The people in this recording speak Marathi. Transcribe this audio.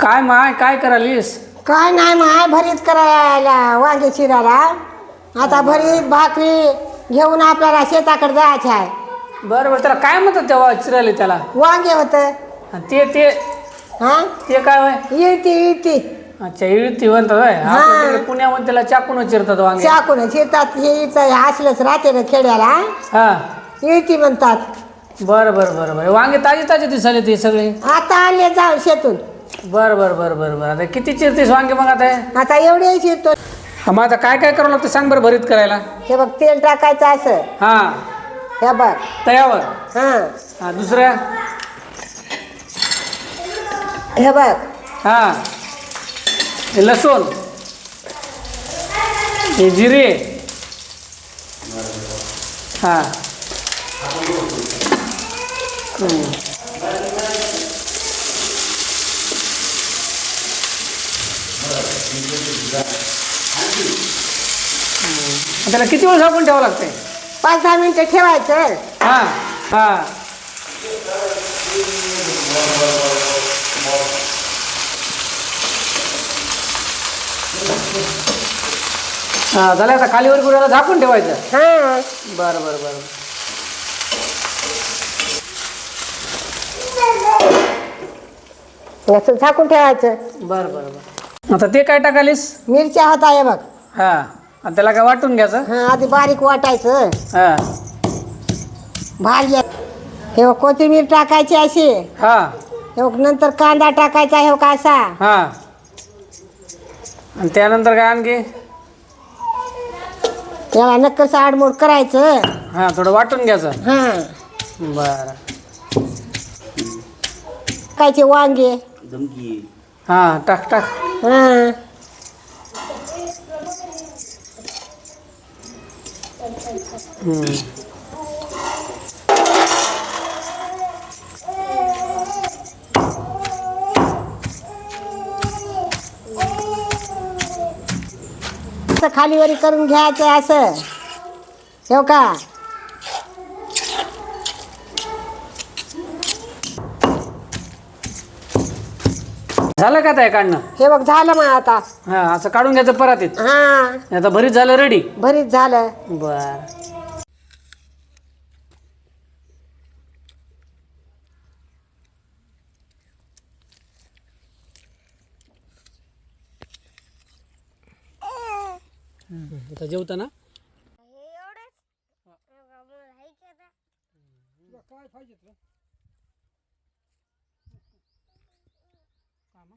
काय माय काय करालीस? काय नाही माय भरीत करायला वांगे चिरायला. आता भरीत भाकरी घेऊन आपल्याला शेताकडे जायचं आहे. बरं बरं त्याला काय म्हणतात तेव्हा चिराले त्याला? वांगे होत. ते ते हा? ते काय होय? इळती इळती. अच्छा इळती म्हणतात होय? आपल्या तिकडे पुण्यामध्ये त्याला चाकून चिरतात वांगे. चाकून शेतात हे इथं हे असलंच राहते ना खेड्याला. हा. इळती म्हणतात. बरं बरं बरं बरं. वांगे ताजे ताजे दिसाले ते सगळे? आता आणले जाऊन शेतून. बरं बरं बरं बरं बरं. आता किती चिरतीस वांगे मग आता? हे? आता एवढे चिरतो. हा, मग आता काय काय करावं लागतं सांग बरं भरीत करायला? हे बघ तेल टाकायचं असं. हा. हे बघ. तयावर हा. हा दुसऱ्या? हे बघ. हा. हे लसूण. हे जिरे. हा. हम्म. त्याला किती वेळ झाकून ठेवावं लागतंय पाच दहा मिनिटं ठेवायचं. हा हा. हा झालं आता खालीवर गुराला झाकून ठेवायचं? हा. बरं बरं बरं. असं झाकून ठेवायचं. बरं बरं बरं. आता ते काय टाकालीस? मिरच्या होता हे बघ. हा. आणि त्याला काय वाटून घ्यायचं? हा आधी बारीक वाटायचं. हा. भाज्या हे बघ, कोथिंबीर टाकायची अशी. हा. हे बघ, नंतर कांदा टाकायचा हे असा. हा. आणि त्यानंतर काय आणखी? याला नक्कस आडमोड करायचं. हा थोडं वाटून घ्यायचं. हा. बरं. टाकायचे वांगे. हा टाक टाक. हा. खालीवरी करून घ्यायचं असं. हो का? झालं का ते काढणं? हे बघ झालं मग आता. हा असं काढून घ्यायचं परत येत हा. आता भरीत झालं रेडी भरीत झालं. बर. आता जेवताना? काय पाहिजे Mama?